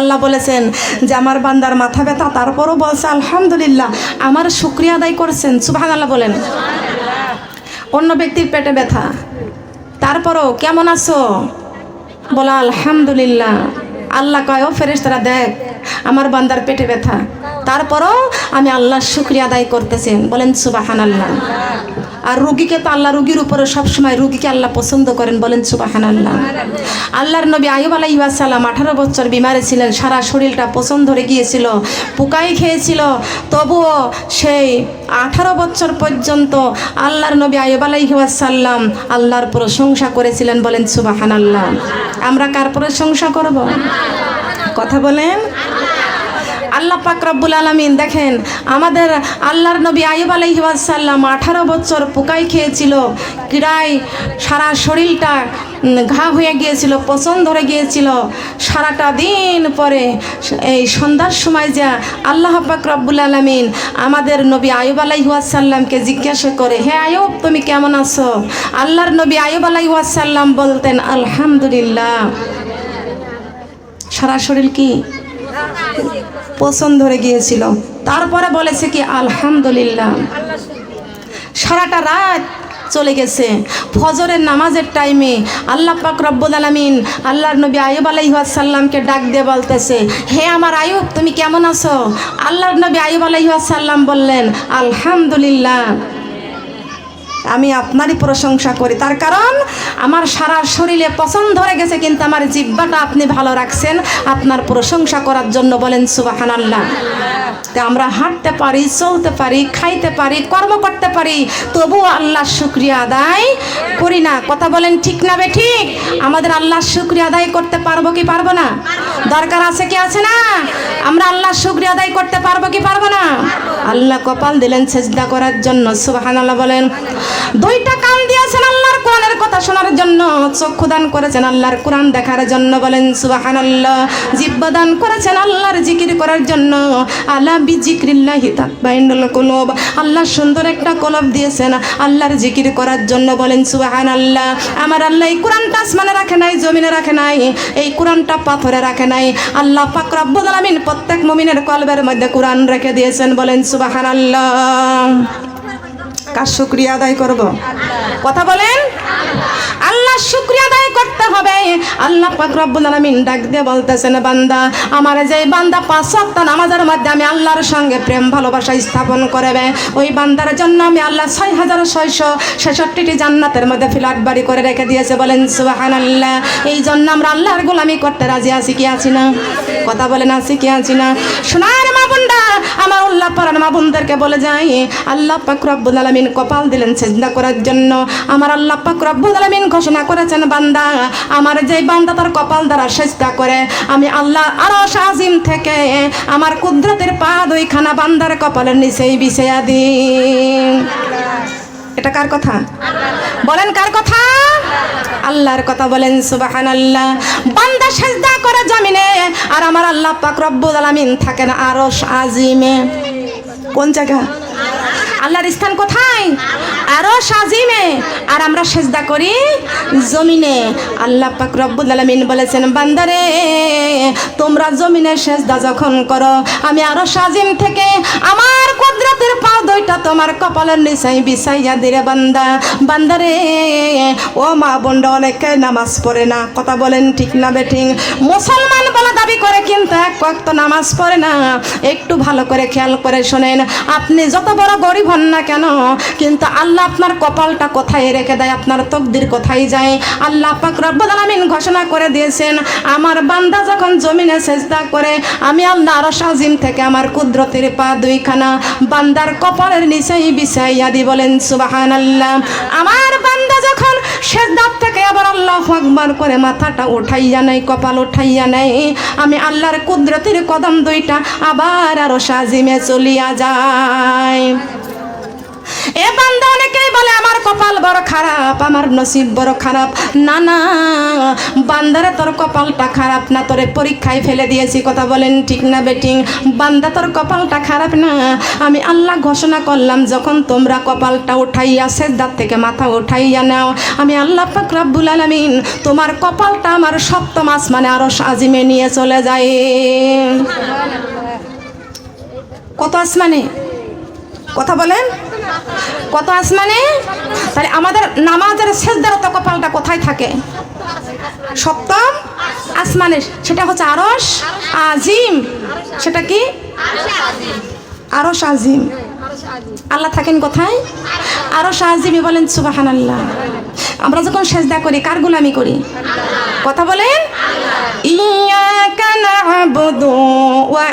আল্লাহ বলেছেন যে আমার বান্দার মাথা ব্যথা, তারপরও বলছে, আলহামদুলিল্লাহ, আমার শুক্রিয়া আদায় করছেন। সুবাহ আল্লাহ বলেন। অন্য ব্যক্তির পেটে ব্যথা, তারপরও কেমন আছো? বলা, আলহামদুলিল্লাহ। আল্লাহ কয়, ও ফেরেশতারা, দেখ, আমার বান্দার পেটে ব্যথা। তারপরও আমি আল্লাহর শুক্রিয়া আদায় করতেছেন বলেন সুবাহান আল্লাহ আর রুগীকে তো আল্লাহ রুগীর উপরে সবসময় রুগীকে আল্লাহ পছন্দ করেন, বলেন সুবাহান আল্লাহ আল্লাহর নবী আয়ুব আলাইসাল্লাম আঠারো বছর বিমারে ছিলেন, সারা শরীরটা পছন্দ ধরে গিয়েছিল, পোকাই খেয়েছিল। তবুও সেই আঠারো বছর পর্যন্ত আল্লাহর নবী আয়ুব আলাইসাল্লাম আল্লাহর প্রশংসা করেছিলেন, বলেন সুবাহান আল্লাহ আমরা কার প্রশংসা করব? কথা বলেন। আল্লাহ পাক রব্বুল আলমিন দেখেন, আমাদের আল্লাহর নবী আইব আলহিবাসাল্লাম আঠারো বছর পোকাই খেয়েছিল ক্রীড়ায় সারা শরীরটা ঘা হয়ে গিয়েছিল, পচন ধরে গিয়েছিল। সারাটা দিন পরে এই সন্ধ্যার সময় যা আল্লাহ পাক রব্বুল আলমিন আমাদের নবী আয়ুব আলাইহাসাল্লামকে জিজ্ঞাসা করে, হে আয়ুব, তুমি কেমন আছো? আল্লাহর নবী আয়ুব আলাইহাসাল্লাম বলতেন, আলহামদুলিল্লাহ। সারা শরীর কি? পছন ধরে গিয়েছিল। তারপরে বলেছে কি, আলহামদুলিল্লাহ। সারাটা রাত চলে গেছে। ফজরের নামাজের টাইমে আল্লাহ পাক রব্বুল আলমিন আল্লাহর নবী আয়ুব আলাইহাসাল্লামকে ডাক দিয়ে বলতেছে, হে আমার আয়ুব, তুমি কেমন আছো? আল্লাহর নবী আয়ুব আলাইহাসাল্লাম বললেন, আলহামদুলিল্লাহ। আমি আপনারই প্রশংসা করি। তার কারণ, আমার সারা শরীরে পছন্দ ধরে গেছে, কিন্তু আমার জিব্বাটা আপনি ভালো রাখছেন। আপনার প্রশংসা করার জন্য বলেন সুবাহান আল্লাহ তা আমরা হাঁটতে পারি, চলতে পারি, খাইতে পারি, কর্ম করতে পারি, তবুও আল্লাহর শুক্রিয়া আদায় করি না। কথা বলেন ঠিক না বে ঠিক? আমাদের আল্লাহর শুক্রিয়া আদায় করতে পারব কি পারব না? দরকার আছে কি আছে না? আমরা আল্লাহ শুক্রিয়া আদায় করতে পারব কি পারব না? আল্লাহ কপাল দিলেন সেজদা করার জন্য আল্লাহ বলেন। দুইটা কান দিয়েছেন আল্লাহর কোরআনের কথা শোনার জন্য চক্ষু দান করেছেন আল্লাহর কোরআন দেখার জন্য বলেন সুবাহান আল্লাহ জিব্বা দান করেছেন আল্লাহর জিকির করার জন্য। আল্লাহ বিজিক্রিল্লাহি তাকবাইনুল কুলুব। আল্লাহ সুন্দর একটা কলব দিয়েছেন আল্লাহর জিকির করার জন্য বলেন সুবাহান আল্লাহ আমার আল্লাহ এই কোরআনটা আসমানে রাখে নাই, জমিনে রাখে নাই, এই কোরআনটা পাথরে রাখে নাই। আল্লাহ পাক রব্বুল আলামিন প্রত্যেক মুমিনের কলবের মধ্যে কোরআন রেখে দিয়েছেন বলেন সুবাহান আল্লাহ কার শুক্রিয়া আদায় করব? কথা বলেন। আল্লাহ শুক্রিয়া আদায় করতে হবে। আল্লাহ পাক রব্বুল আলামিন ডাক দিয়ে বলতেছেন, বান্দা, আমার যে বান্দা পাঁচ ওয়াক্ত নামাজের মধ্যে আমি আল্লাহর সঙ্গে প্রেম, ভালোবাসা স্থাপন করবে, ওই বান্দার জন্য আমি আল্লাহ ছয় হাজার ছয়শো ছেষট্টিটি জান্নাতের মধ্যে ফ্ল্যাট বাড়ি করে রেখে দিয়েছে। বলেন সুবাহান আল্লাহ এই জন্য আমরা আল্লাহর গোলামি করতে রাজি আছি কি আছি না? কথা বলেন, আছি কি আছি না? সোনার মা বোনরা আমার উল্লাহ পরান মা বোনদেরকে বলে যাই আল্লাহ পাক রব্বুল আলামিন কপাল দিলেন সেজদা করার জন্য। আমার আল্লাহ পাক রব্বুল আলামিন ঘোষণা করেছেন, বান্দা, আমার যে বান্দা তার কপাল দ্বারা সেজদা করে, আমি আল্লাহ আরও সাজিম থেকে আমার কুদরতের পা দুইখানা বান্দার কপালের নিচেই বিছাইয়া দিন এটা কার কথা? বলেন কার কথা? আল্লাহর কথা বলেন সুবাহান আল্লাহ বান্দা সেজদা করে জামিনে, আর আমার আল্লাহ পাক রব্বুল আলামিন থাকেন আরশ আজিমে। কোন জায়গা? আল্লাহর স্থান কোথায়? আরও সাজিমে। আর আমরা সেজদা করি জমিনে। আল্লাহ পাক রব্বুল আলামিন বলেছেন, বান্দারে, তোমরা জমিনে সেজদা যখন করো, আমি আরও সাজিম থেকে আমার কুদরতের পা দুইটা তোমার কপালের নিচাই বিছাইয়া দিরে বান্দা। বান্দারে, ও মা বোনরা অনেকে নামাজ পড়ে না। কথা বলেন ঠিক না বেঠিং মুসলমান বলে দাবি করে কিন্তু এক নামাজ পড়ে না। একটু ভালো করে খেয়াল করে শোনেন, আপনি যত বড় গরিব হন না কেন? কিন্তু আল্লাহ আপনার কপালটা কোথায় রেখে দেয়? আপনার তকদির কোথায় যায়? আল্লাহ পাক রব্বুল আলামিন ঘোষণা করে দিয়েছেন, আমার বান্দা যখন জমিনে সেজদা করে, আমি আল্লাহ আরও সাজিম থেকে আমার কুদরতের পা দুইখানা বান্দার কপালের নিচেই বিছাইয়া দি বলেন, সুবহানাল্লাহ। আমার বান্দা যখন সেজদার থেকে আবার আল্লাহ আকবার করে মাথাটা উঠাইয়া নেয়, কপাল উঠাইয়া নেয়, আমি আল্লাহর কুদরতের কদম দুইটা আবার আরও সাজিমে চলিয়া যায় এ বান্দা অনেকেই বলে আমার কপাল বড় খারাপ, আমার নসিব বড় খারাপ। না না, বান্দারে তোর কপালটা খারাপ না, তোরে পরীক্ষায় ফেলে দিয়েছি, কথা বলেন ঠিক না বেটিং? বান্দা তোর কপালটা খারাপ না? আমি আল্লাহ ঘোষণা করলাম, যখন তোমরা কপালটা উঠাইয়া সেদ্ধার থেকে মাথা উঠাইয়া নাও, আমি আল্লাহ পাক আলামিন তোমার কপালটা আমার সপ্তম আসমানে আরও সাজিমে নিয়ে চলে যায় কত আসমানে? কথা বলেন। কত আসমানে? তাহলে আমাদের নামাজের শেষদার তো কপালটা কোথায় থাকে? সপ্তম আসমানে, সেটা হচ্ছে আরস আজিম। সেটা কি? আরস আজিম। আল্লাহ থাকেন কোথায়? আরও সাহায্যে বলেন সুবাহান আল্লাহ আমরা যখন সেজদা করি, কার গুলামি করি? কথা বলেন। ওয়া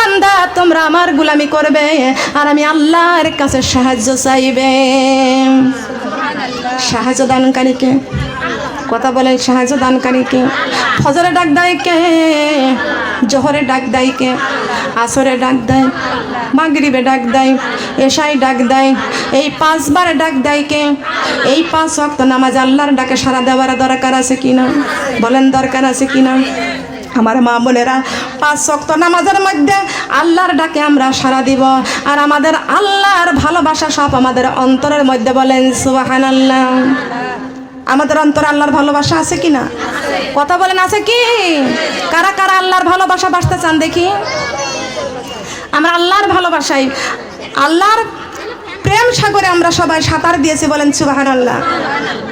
বান্দা, তোমরা আমার গুলামি করবে আর আমি আল্লাহর কাছে সাহায্য চাইবে। সাহায্য দানকারীকে কথা বলেন সাহায্য দানকারীকে ফজরে ডাক দেয় কে, জহরে ডাক দেয় কে, আসরে ডাক দেয়, মাগরিবে ডাক দেয় এশাই ডাক দেয়, এই পাঁচবার ডাক দেয় কে, এই পাঁচ ওয়াক্ত নামাজ আল্লাহর ডাকে সারা দেওয়ার দরকার আছে কিনা বলেন দরকার আছে কিনা আমার মা বোনেরা, পাঁচ শক্ত নামাজের মধ্যে আল্লাহর ডাকে আমরা সারা দিব। আর আমাদের আল্লাহর ভালোবাসা সব আমাদের অন্তরের মধ্যে বলেন সুবাহান আল্লাহ আমাদের অন্তর আল্লাহর ভালোবাসা আছে কি না? কথা বলেন, আছে কি? কারা কারা আল্লাহর ভালোবাসা বাসতে চান দেখি? আমরা আল্লাহর ভালোবাসাই আল্লাহর প্রেম সাগরে আমরা সবাই সাঁতার দিয়েছি বলেন সুবাহান আল্লাহ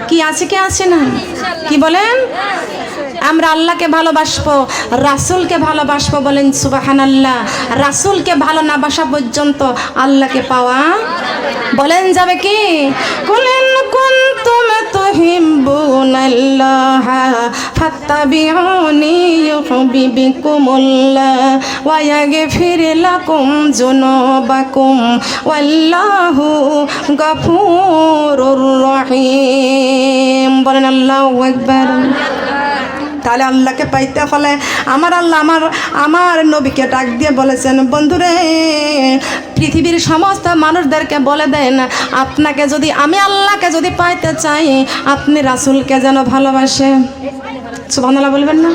কি আছে কি আছে না? কি বলেন? আমরা আল্লাহকে ভালোবাসবো, রাসুলকে ভালোবাসবো বলেন সুবাহান আল্লাহ রাসুলকে ভালো না বাসা পর্যন্ত আল্লাহকে পাওয়া বলেন যাবে কি? ফাত্তাবিউনি ইউহিব্বুকুমুল্লাহ ওয়া ইয়াগফির লাকুম যুনুবাকুম, ওয়াল্লাহু বলেন আল্লাহু তাহলে আল্লাহকে পাইতে হলে আমার আল্লাহ আমার আমার নবীকে ডাক দিয়ে বলেছেন, বন্ধুরে, পৃথিবীর সমস্ত মানুষদেরকে বলে দেন, আপনাকে যদি, আমি আল্লাহকে যদি পাইতে চাই, আপনি রাসুলকে যেন ভালোবাসে সুবহানাল্লাহ বলবেন না?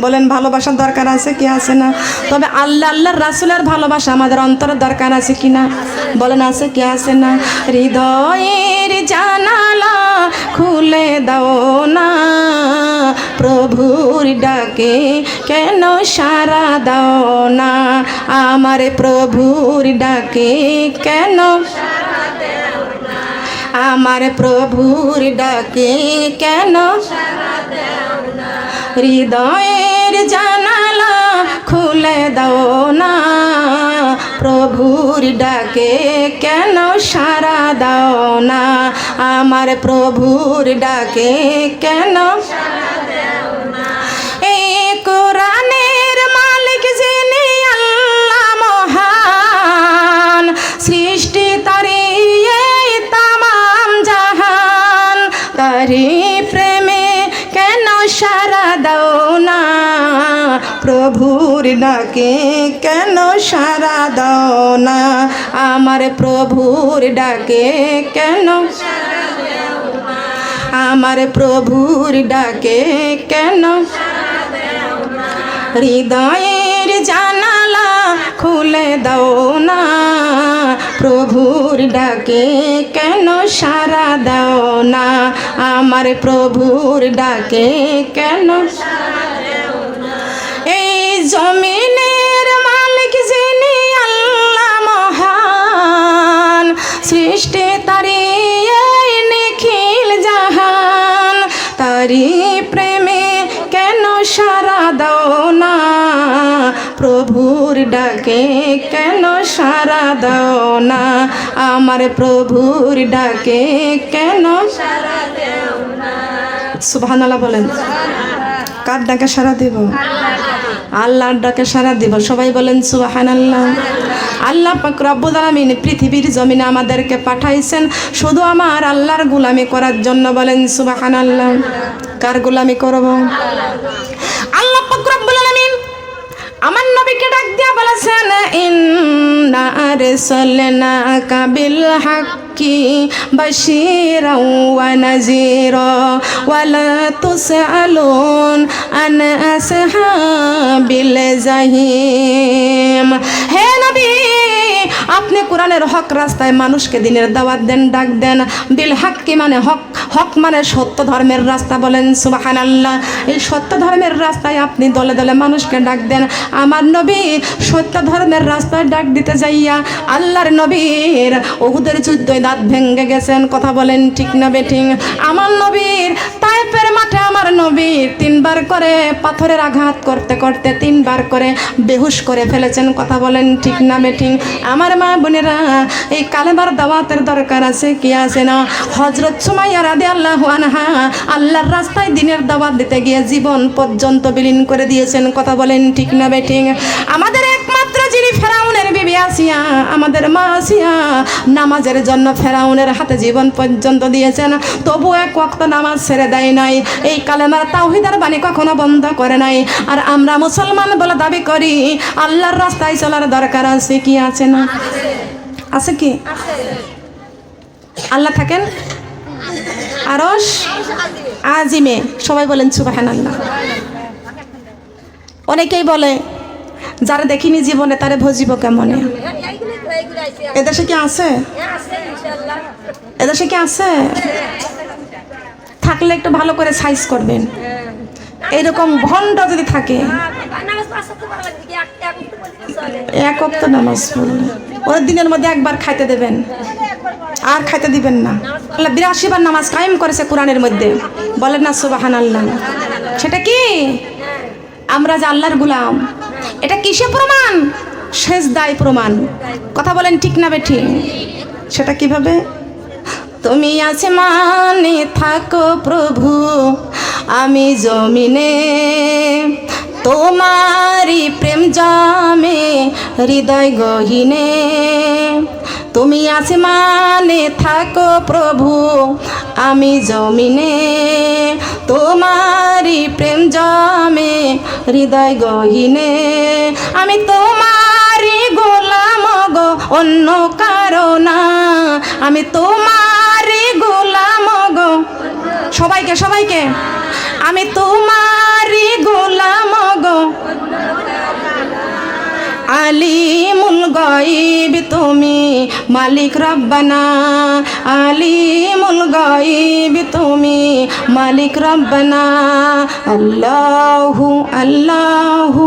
বলেন ভালোবাসার দরকার আছে কি আছে না? তবে আল্লাহ, আল্লাহর রাসুলের ভালোবাসা আমাদের অন্তরের দরকার আছে কি না? বলেন আছে কি আছে না? হৃদয়ের জানালা খুলে দাও না। প্রভুর ডাকে কেন সারা দাও না? আমার প্রভুর ডাকে কেন আমার প্রভুর ডাকে কেন হৃদয়ের জানালা খুলে দাও না। প্রভুর ডাকে কেন সারা দাও না? আমার প্রভুর ডাকে কেন প্রভুর ডাকে, কেন সারা দাও না? আমার প্রভুর ডাকে, কেন? আমার প্রভুর ডাকে, কেন? হৃদয়ের জানালা খুলে দাও না। প্রভুর ডাকে, কেন সারা দাও না? আমার প্রভুর ডাকে, কেন? এই সৃষ্টি তারি নিখিল জাহান। তারি প্রেমে কেন সারা দাও না? প্রভুর ডাকে কেন সারা দাও না? আমার প্রভুর ডাকে কেন সুবহানাল্লাহ বলেন। কার ডাকে সারা দেব? আল্লাহর ডাকে সারা দিব। সবাই বলেন সুবাহান আল্লাহ রব্বুল আলামিন পৃথিবীর জমিনে আমাদেরকে পাঠাইছেন। শুধু আমার আল্লাহর গুলামি করার জন্য বলেন সুবাহান আল্লাহ কার গুলামি করব? আল্লাহ রব্বুল আলামিন আমার নবীকে ডাক দিয়া বলেছেন, ইন্না আরসালনাকা বিল হাক্কি বাশীরাও ওয়া নাযীরা হে কোরআনের হক রাস্তায় মানুষকে দিনের দাওয়াত দেন, ডাক দেন। বিল হক হাক্কি মানে হক? হক মানে সত্য ধর্মের রাস্তা বলেন সুবাহান আল্লাহ এই সত্য ধর্মের রাস্তায় আপনি দলে দলে মানুষকে ডাক দেন। আমার নবী সত্য ধর্মের রাস্তায় ডাক দিতে যাইয়া আল্লাহর নবীর ওহুদের যুদ্ধই দাঁত ভেঙ্গে গেছেন। কথা বলেন ঠিক না বেঠিং আমার নবীর তাইপের মাঠে আমার নবীর তিনবার করে পাথরের আঘাত করতে করতে তিনবার করে বেহুশ করে ফেলেছেন। কথা বলেন ঠিক না বেঠিং আমার মা বোনেরা, এই কালেমার দাওয়াতের দরকার আছে কি আছে না? হজরত সুমাইয়া রাদে আল্লাহ আনহা আল্লাহর রাস্তায় দিনের দাওয়াত দিতে গিয়ে জীবন পর্যন্ত বিলীন করে দিয়েছেন। কথা বলেন ঠিক না বেঠিং আমাদের বিবি আসিয়া, আমাদের মা আসিয়া নামাজের জন্য ফেরাউনের হাতে জীবন পর্যন্ত দিয়েছেন তবু এক ওয়াক্ত নামাজ ছেড়ে দেয় নাই। এই কালেমার তাওহিদার বাণী কখনো বন্ধ করে নাই। আর আমরা মুসলমান বলে দাবি করি, আল্লাহর রাস্তায় চলার দরকার আছে কি আছে না? আছে কি? আল্লাহ থাকেন? আরস আজিমে। সবাই বলেন সুবাহান আল্লাহ অনেকেই বলে যারা দেখিনি জীবনে, তারে ভজিব কেমনে? এদেশে কি আছে? এদেশে কি আছে? থাকলে একটু ভালো করে সাইজ করবেন। এইরকম ভণ্ড যদি থাকে। এক অক্ত নামাজ ওদের দিনের মধ্যে একবার খাইতে দেবেন। আর খাইতে দিবেন না। আল্লাহ বিরাশি বার নামাজ কায়েম করেছে কোরআনের মধ্যে। বলেন না সুবাহান আল্লাহ সেটা কি? আমরা যে আল্লাহর গুলাম এটা কিসে প্রমাণ? শেষ দায় প্রমাণ। কথা বলেন ঠিক না বেঠি? সেটা কীভাবে? তুমি আছে মানে থাকো প্রভু আমি জমিনে। তোমারি প্রেম জামে হৃদয় গহিনে। তুমি আছে মানে থাকো প্রভু, আমি জমিনে। তোমারি প্রেম জমে হৃদয় গহিনে। আমি তোমারি গোলাম গো, অন্য কারণা আমি তোমারি গোলাম গো। সবাইকে সবাইকে। আমি তোমারি গোলাম গো। আলিমুল গাইব তুমি মালিক রব্বানা, আলিমুল গাইব তুমি মালিক রব্বানা, আল্লাহু আল্লাহু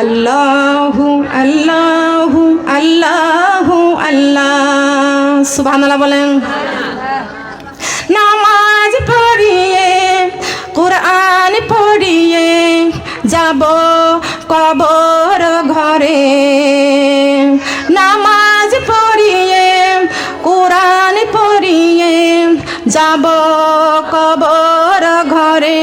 আল্লাহু আল্লাহু আল্লাহু, আল্লাহ। সুবহানাল্লাহ বলেন। নামাজ পড়িয়ে, কোরআন পড়িয়ে যাব কবর ঘরে। নামাজ পড়িয়ে কোরআন পড়িয়ে যাব কবর ঘরে।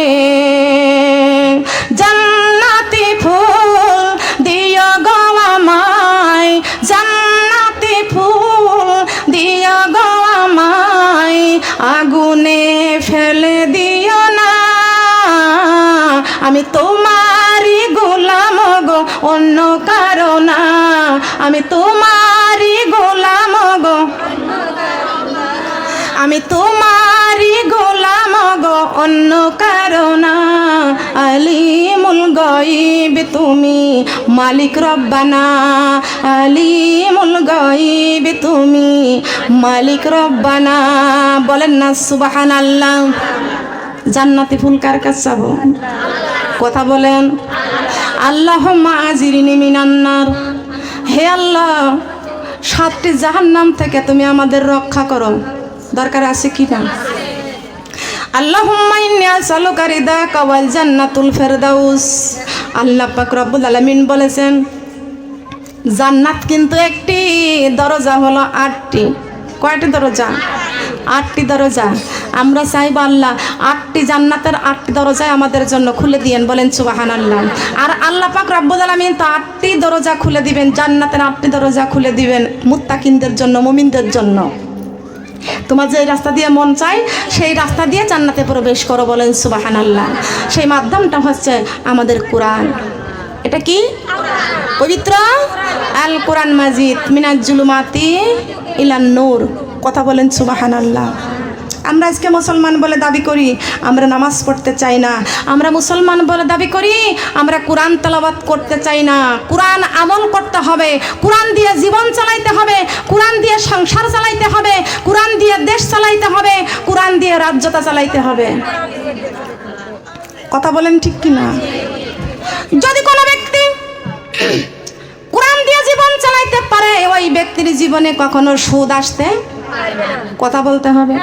অন্য কারণা আমি তোমারই গোলাম গো। আমি তোমারই গোলাম গো, অন্য কারণা আলিমুল গইব তুমি, মালিক রব্বানা। আলিমুল গইব তুমি, মালিক রব্বানা। বলেন না সুবাহান আল্লাহ জান্নাতি ফুল কার কাছে কথা বলেন। আল্লাহ আজিরিনি মিনান্নার হে আল্লাহ, সাতটি জাহান নাম থেকে তুমি আমাদের রক্ষা করো। দরকার আছে কি না? আল্লাহ বলেছেন, জান্নাত কিন্তু একটি, দরজা হলো আটটি। কয়টি দরজা? আটটি দরজা। আমরা চাইব আল্লাহ আটটি জান্নাতের আটটি দরজায় আমাদের জন্য খুলে দিয়েন, বলেন সুবাহান আল্লাহ আর আল্লাহ পাক রব্বুল আলামিন তো আটটি দরজা খুলে দিবেন, জান্নাতের আটটি দরজা খুলে দিবেন মুত্তাকিনদের জন্য, মুমিনদের জন্য। তোমার যে রাস্তা দিয়ে মন চায়, সেই রাস্তা দিয়ে জান্নাতে প্রবেশ করো, বলেন সুবাহান আল্লাহ সেই মাধ্যমটা হচ্ছে আমাদের কোরআন। এটা কি? পবিত্র আল কোরআন মাজিদ, মিনাজ জুলুমাতি ইলান নূর। কথা বলেন সুবাহান আল্লাহ আমরা আজকে মুসলমান বলে দাবি করি, আমরা নামাজ পড়তে চাই না। আমরা মুসলমান বলে দাবি করি, আমরা কোরআন তেলাবাত করতে চাই না। কোরআন আমল করতে হবে, কোরআন দিয়ে জীবন চালাইতে হবে, কোরআন দিয়ে সংসার চালাইতে হবে, কোরআন দিয়ে দেশ চালাইতে হবে, কোরআন দিয়ে রাজ্যতা চালাইতে হবে। কথা বলেন ঠিক কি না যদি কোনো ব্যক্তি কোরআন দিয়ে জীবন চালাইতে পারে, ওই ব্যক্তির জীবনে কখনো সুদ আসতে কথা বলতে হবে।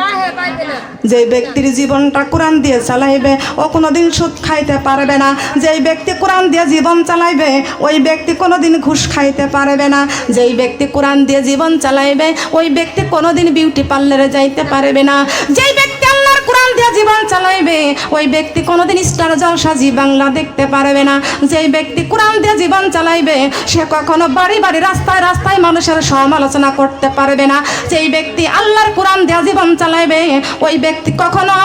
যে ব্যক্তির জীবনটা কোরআন দিয়ে চালাইবে, ও কোনোদিন সুদ খাইতে পারবে না। যেই ব্যক্তি কোরআন দিয়ে জীবন চালাইবে, ওই ব্যক্তি কোনোদিন ঘুষ খাইতে পারবে না। যেই ব্যক্তি কোরআন দিয়ে জীবন চালাইবে, ওই ব্যক্তি কোনোদিন বিউটি পার্লারে যাইতে পারবে না। যেই ব্যক্তি কোরআন দিয়ে জীবন চালাইবে, ওই ব্যক্তি কোনোদিন স্টার জলসা জি বাংলা দেখতে পারবে না। যেই ব্যক্তি কোরআন দিয়ে জীবন চালাইবে, সে কখনো বাড়ি বাড়ি রাস্তায় রাস্তায় মানুষের সমালোচনা করতে পারবে না। যেই ব্যক্তি আল্লাহর কোরআন দিয়ে জীবন চালাইবে, ওই ব্যক্তি কখনো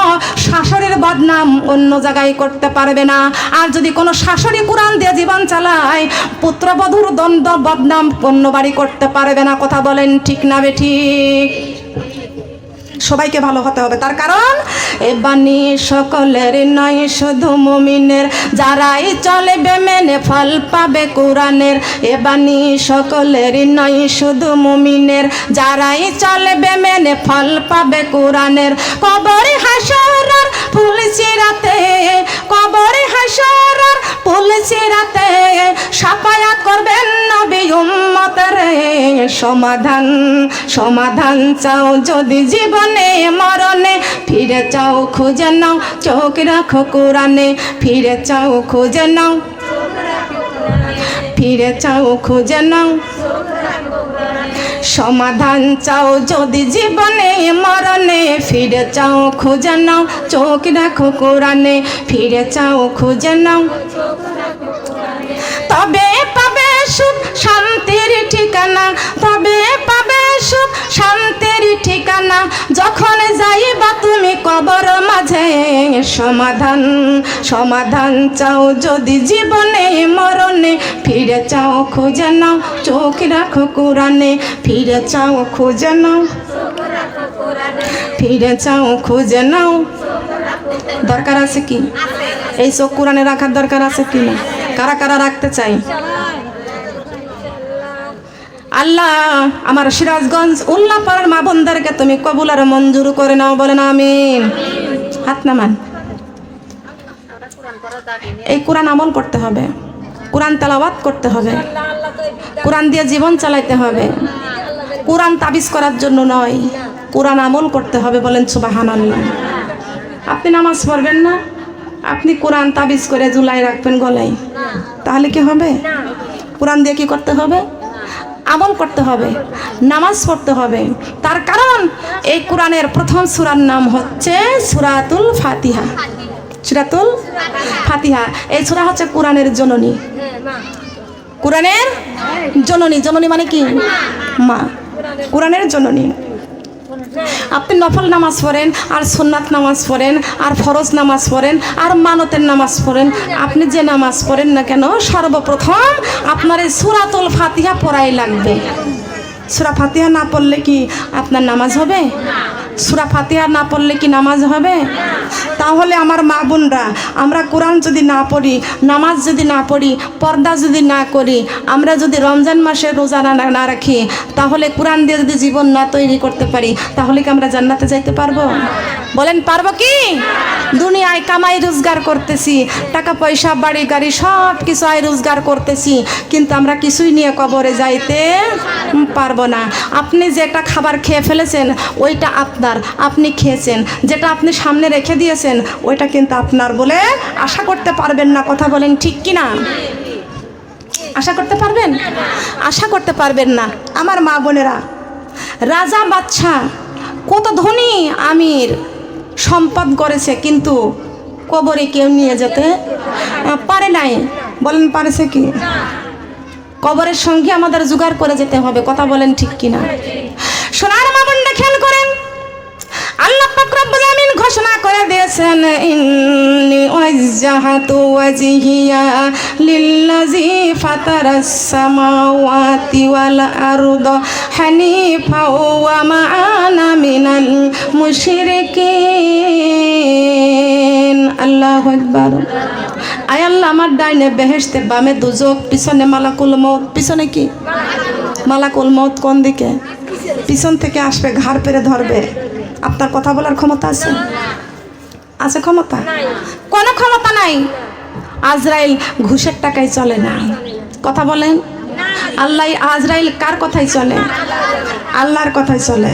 শাশুড়ির বদনাম অন্য জায়গায় করতে পারবে না। আর যদি কোনো শাশুড়ি কোরআন দিয়ে জীবন চালায়, পুত্রবধূর দ্বন্দ্ব, বদনাম অন্য বাড়ি করতে পারবে না। কথা বলেন ঠিক না বে ঠিক? সবাইকে ভালো হতে হবে। তার কারণ, এ বাণী সকলের নয়, শুধু মুমিনের। যারাই চলবে মেনে ফল পাবে কোরআনের। এ বাণী সকলের নয়, শুধু মুমিনের। যারাই চলবে মেনে ফল পাবে কোরআনের। কবর হাসরার পুলিশি রাতে কবর হাসরার পুলিশি রাতে সাফায়াত করবেন নবী উম্মতের সমাধান সমাধান চাও যদি জীবনে মরণে, ফিরে চাও খুঁজে নাও, চোখ রাখো কোরআনে, ফিরে চাও খুঁজে নাও। ফিরে চাও খুঁজে নাও। সমাধান চাও যদি জীবনে মরণে, ফিরে চাও খুঁজে নাও, চোখ রাখো কোরআনে, ফিরে চাও খুঁজে নাও। তবে সুখ, শান্তির ঠিকানা। তবে পাবে সুখ, শান্তির ঠিকানা। যখন যাইবা তুমি কবর মাঝে, সমাধান সমাধান চাও যদি জীবনে, মরণে। ফিরে চাও খুঁজে নাও, চোখ রাখো কোরআনে। ফিরে চাও খুঁজে নাও। ফিরে চাও খুঁজে নাও। দরকার আছে কি? এই চোখ কোরআনে রাখার দরকার আছে কি না? কারা কারা রাখতে চাই আল্লাহ আমার সিরাজগঞ্জ উল্লাপাড়ার মা বোনদেরকে তুমি কবুল আর মঞ্জুর করে নাও বলেন আমিন। হাত নামান। এই কোরআন আমল করতে হবে। কোরআন তেলাওয়াত করতে হবে। কোরআন দিয়ে জীবন চালাইতে হবে। কোরআন তাবিজ করার জন্য নয় কোরআন আমল করতে হবে বলেন সুবাহান আল্লাহ আপনি নামাজ পড়বেন না? আপনি কোরআন তাবিজ করে জুলাই রাখবেন গলায়। তাহলে কি হবে? কোরআন দিয়ে কি করতে হবে? আমল করতে হবে, নামাজ পড়তে হবে। তার কারণ এই কোরআনের প্রথম সুরার নাম হচ্ছে সুরাতুল ফাতিহা। সুরাতুল ফাতিহা। এই সুরা হচ্ছে কোরআনের জননী। কোরআনের জননী। জননী মানে কি? মা। কোরআনের জননী। আপনি নফল নামাজ পড়েন, আর সোনাত নামাজ পড়েন, আর ফরজ নামাজ পড়েন, আর মানতের নামাজ পড়েন, আপনি যে নামাজ পড়েন না কেন, সর্বপ্রথম আপনার এই সুরাতুল ফাতিহা পড়াই লাগবে। সুরা ফাতিহা না পড়লে কি আপনার নামাজ হবে? সুরা ফাতিহা না পড়লে কি নামাজ হবে? তাহলে আমার মা বোনরা, আমরা কোরআন যদি না পড়ি, নামাজ যদি না পড়ি, পর্দা যদি না করি, আমরা যদি রমজান মাসে রোজা না রাখি, তাহলে কোরআন দিয়ে যদি জীবন না তৈরি করতে পারি, তাহলে কি আমরা জান্নাতে যাইতে পারব? বলেন, পারব কি? দুনিয়ায় কামাই রোজগার করতেছি, টাকা পয়সা, বাড়ি গাড়ি, সব কিছু আয় রোজগার করতেছি, কিন্তু আমরা কিছুই নিয়ে কবরে যাইতে পারব না। আপনি যেটা খাবার খেয়ে ফেলেছেন, ওইটা আপনার, আপনি খেয়েছেন। যেটা আপনি সামনে রেখে দিয়েছেন, ওইটা কিন্তু আপনার বলে আশা করতে পারবেন না। কথা বলেন ঠিক কি না আশা করতে পারবেন? আশা করতে পারবেন না। আমার মা বোনেরা, রাজা বাচ্চা কত ধনী আমির। সম্পদ করেছে, কিন্তু কবরে কেউ নিয়ে যেতে পারে নাই। বলেন, পারেছে কি? কবরের সঙ্গে আমাদের জোগাড় করে যেতে হবে, কথা বলেন ঠিক কিনা। সোনার মামুন্ডা খেয়াল করেন। আল্লাহ ঘোষণা করে দিয়েছেন, ইন্নি ওয়াজ্জাহাতু ওয়াজহিয়া লিল্লাযী ফাতারাস সামাওয়াতি ওয়াল আরদ হানিফা ওয়া মা আনা মিনাল মুশরিকিন। আল্লাহু আকবার। আয় আল্লাহ, আমার ডাইনে বেহেশতে বামে দুজক, পিছনে মালাকুল মত পিছনে কি? মালাকুল মত কোন দিকে? পিছন থেকে আসবে, ঘাড় পেরে ধরবে। আপনার কথা বলার ক্ষমতা আছে? আছে ক্ষমতা? কোনো ক্ষমতা নাই। আজরাইল ঘুষের টাকায় চলে না। কথা বলেন। আল্লাহ আজরাইল কার কথাই চলে? আল্লাহর কথাই চলে।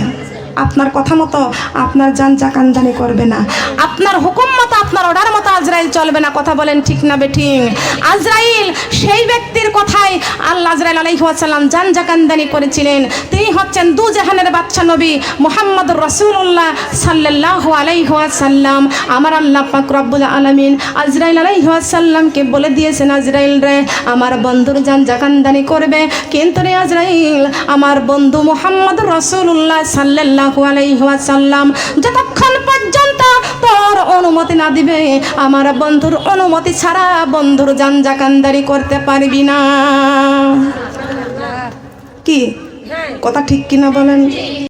আপনার কথা মতো আপনার যান জাকানদানি করবে না। আপনার হুকুম মতো আপনার অর্ডার মতো আজরাইল চলবে না, কথা বলেন ঠিক না বেঠিক আজরাইল, সেই ব্যক্তির কথাই আল্লাহ আজরাইল আলাইহাসাল্লাম যান জাকানদানি করেছিলেন। তিনি হচ্ছেন দু জাহানের বাচ্চা নবী মোহাম্মদ রসুল্লাহ সাল্লাহ আলাইহাসাল্লাম আমার আল্লাহ পাক রব্বুল আলমিন আজরাইল আলাইহাসাল্লামকে বলে দিয়েছেন, আজরাইল রে, আমার বন্ধুর যান জাকানদানি করবে। কিন্তু রে আজরাইল, আমার বন্ধু মোহাম্মদ রসুল্লাহ সাল্লাহ আলাইহাসাল্লাম যতক্ষণ পর্যন্ত তোর অনুমতি না দিবে আমার বন্ধুর অনুমতি ছাড়া বন্ধুর যান জাকানদারি করতে পারবি না। কি? কথা ঠিক কিনা বলেন?